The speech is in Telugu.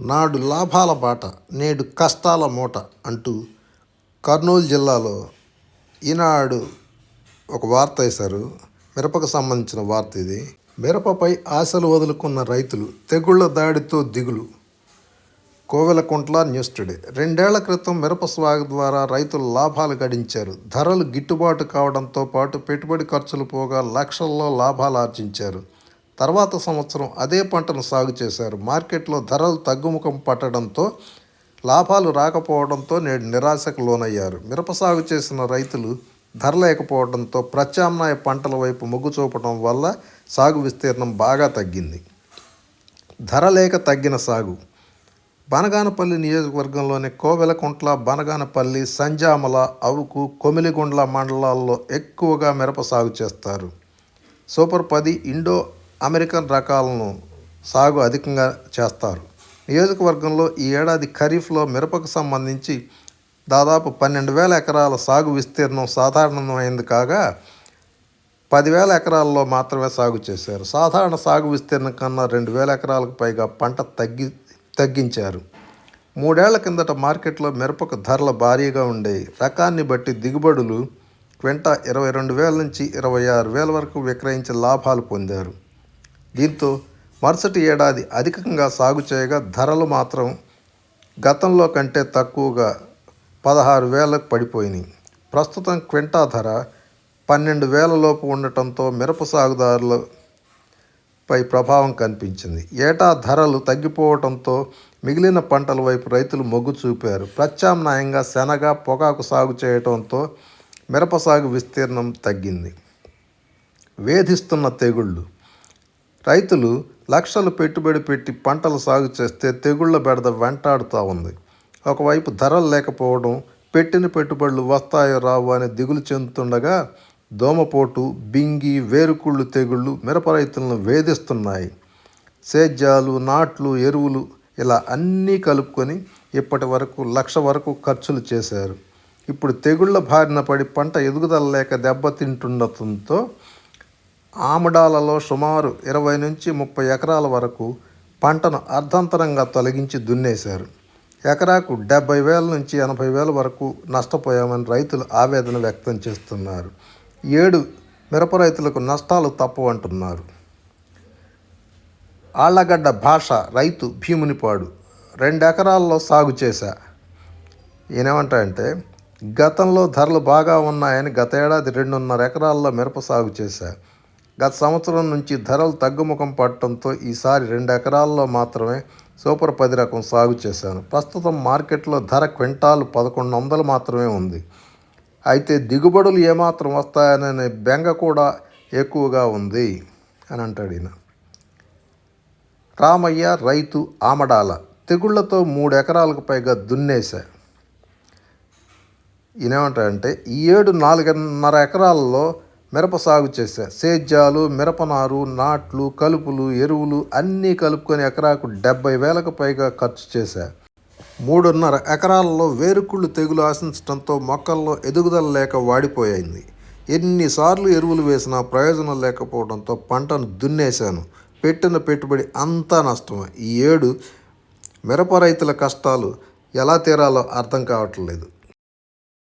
నాడు లాభాల బాట నేడు కష్టాల మూట అంటూ కర్నూలు జిల్లాలో ఈనాడు ఒక వార్త వేశారు. మిరపకు సంబంధించిన వార్త ఇది. మిరపపై ఆశలు వదులుకున్న రైతులు తెగుళ్ళ దాడితో దిగులు. Kovelakuntla news today. రెండేళ్ళ క్రితం మిరప సాగు ద్వారా రైతులు లాభాలు గడించారు. ధరలు గిట్టుబాటు కావడంతో పాటు పెట్టుబడి ఖర్చులు పోగా లక్షల్లో లాభాలు ఆర్జించారు. తర్వాత సంవత్సరం అదే పంటను సాగు చేశారు. మార్కెట్లో ధరలు తగ్గుముఖం పట్టడంతో లాభాలు రాకపోవడంతో నేడు నిరాశకు లోనయ్యారు. మిరప సాగు చేసిన రైతులు ధర లేకపోవడంతో ప్రత్యామ్నాయ పంటల వైపు మొగ్గు చూపడం వల్ల సాగు విస్తీర్ణం బాగా తగ్గింది. ధర లేక తగ్గిన సాగు. బనగానపల్లి నియోజకవర్గంలోని కోవెలకుంట్ల బనగానపల్లి సంజామల అవుకు కొమిలిగుండ్ల మండలాల్లో ఎక్కువగా మిరప సాగు చేస్తారు. సూపర్ పది ఇండో అమెరికన్ రకాలను సాగు అధికంగా చేస్తారు. నియోజకవర్గంలో ఈ ఏడాది ఖరీఫ్లో మిరపకు సంబంధించి దాదాపు పన్నెండు వేల ఎకరాల సాగు విస్తీర్ణం సాధారణమైంది కాగా పదివేల ఎకరాల్లో మాత్రమే సాగు చేశారు. సాధారణ సాగు విస్తీర్ణం కన్నా రెండు వేల ఎకరాలకు పైగా పంట తగ్గి తగ్గించారు. మూడేళ్ళ కిందట మార్కెట్లో మిరపకు ధరలు భారీగా ఉండేవి రకాన్ని బట్టి దిగుబడులు క్వింటా ఇరవై రెండు వేల నుంచి ఇరవై ఆరు వేల వరకు విక్రయించి లాభాలు పొందారు. దీంతో మరుసటి ఏడాది అధికంగా సాగు చేయగా ధరలు మాత్రం గతంలో కంటే తక్కువగా పదహారు వేలకు పడిపోయినాయి. ప్రస్తుతం క్వింటా ధర పన్నెండు వేల లోపు ఉండటంతో మిరప సాగుదారులపై ప్రభావం కనిపించింది. ఏటా ధరలు తగ్గిపోవడంతో మిగిలిన పంటల వైపు రైతులు మొగ్గు చూపారు. ప్రత్యామ్నాయంగా శనగ పొగాకు సాగు చేయడంతో మిరప సాగు విస్తీర్ణం తగ్గింది. వేధిస్తున్న తెగుళ్ళు రైతులు లక్షలు పెట్టుబడి పెట్టి పంటలు సాగు చేస్తే తెగుళ్ళ బెడద వెంటాడుతూ ఉంది. ఒకవైపు ధరలు లేకపోవడం పెట్టిన పెట్టుబడులు వస్తాయో రావు అని దిగులు చెందుతుండగా దోమపోటు బింగి వేరుకుళ్ళు తెగుళ్ళు మిరప రైతులను వేధిస్తున్నాయి. సేద్యాలు నాట్లు ఎరువులు ఇలా అన్నీ కలుపుకొని ఇప్పటి వరకు లక్ష వరకు ఖర్చులు చేశారు. ఇప్పుడు తెగుళ్ళ బారిన పడి పంట ఎదుగుదల లేక దెబ్బతింటుండటంతో ఆమడాలలో సుమారు ఇరవై నుంచి ముప్పై ఎకరాల వరకు పంటను అర్ధంతరంగా తొలగించి దున్నేశారు. ఎకరాకు డెబ్బై వేల నుంచి ఎనభై వేల వరకు నష్టపోయామని రైతులు ఆవేదన వ్యక్తం చేస్తున్నారు. ఏడు మిరప రైతులకు నష్టాలు తప్పవంటున్నారు ఆళ్ళగడ్డ భాష రైతు భీమునిపాడు రెండు ఎకరాల్లో సాగు చేశా. ఈయనేమంటాయంటే గతంలో ధరలు బాగా ఉన్నాయని గత ఏడాది రెండున్నర ఎకరాల్లో మిరప సాగు చేశా. గత సంవత్సరం నుంచి ధరలు తగ్గుముఖం పట్టడంతో ఈసారి రెండు ఎకరాల్లో మాత్రమే సూపర్ పది రకం సాగు చేశాను. ప్రస్తుతం మార్కెట్లో ధర క్వింటాలు పదకొండు వందలు మాత్రమే ఉంది. అయితే దిగుబడులు ఏమాత్రం వస్తాయనే బెంగ కూడా ఎక్కువగా ఉంది అని అంటాడు ఈయన. రామయ్య రైతు ఆమడాల తెగుళ్ళతో మూడు ఎకరాలకు పైగా దున్నేశా. ఈయనేమంటాడంటే ఈ ఏడు నాలుగున్నర ఎకరాల్లో మిరప సాగు చేశా. సేద్యాలు మిరపనారు నాట్లు కలుపులు ఎరువులు అన్నీ కలుపుకొని ఎకరాకు డెబ్బై వేలకు పైగా ఖర్చు చేశా. మూడున్నర ఎకరాల్లో వేరుకుళ్ళు తెగులు ఆశించడంతో మొక్కల్లో ఎదుగుదల లేక వాడిపోయింది. ఎన్నిసార్లు ఎరువులు వేసినా ప్రయోజనం లేకపోవడంతో పంటను దున్నేశాను. పెట్టిన పెట్టుబడి అంతా నష్టమే. ఈ ఏడు మిరప రైతుల కష్టాలు ఎలా తీరాలో అర్థం కావట్లేదు.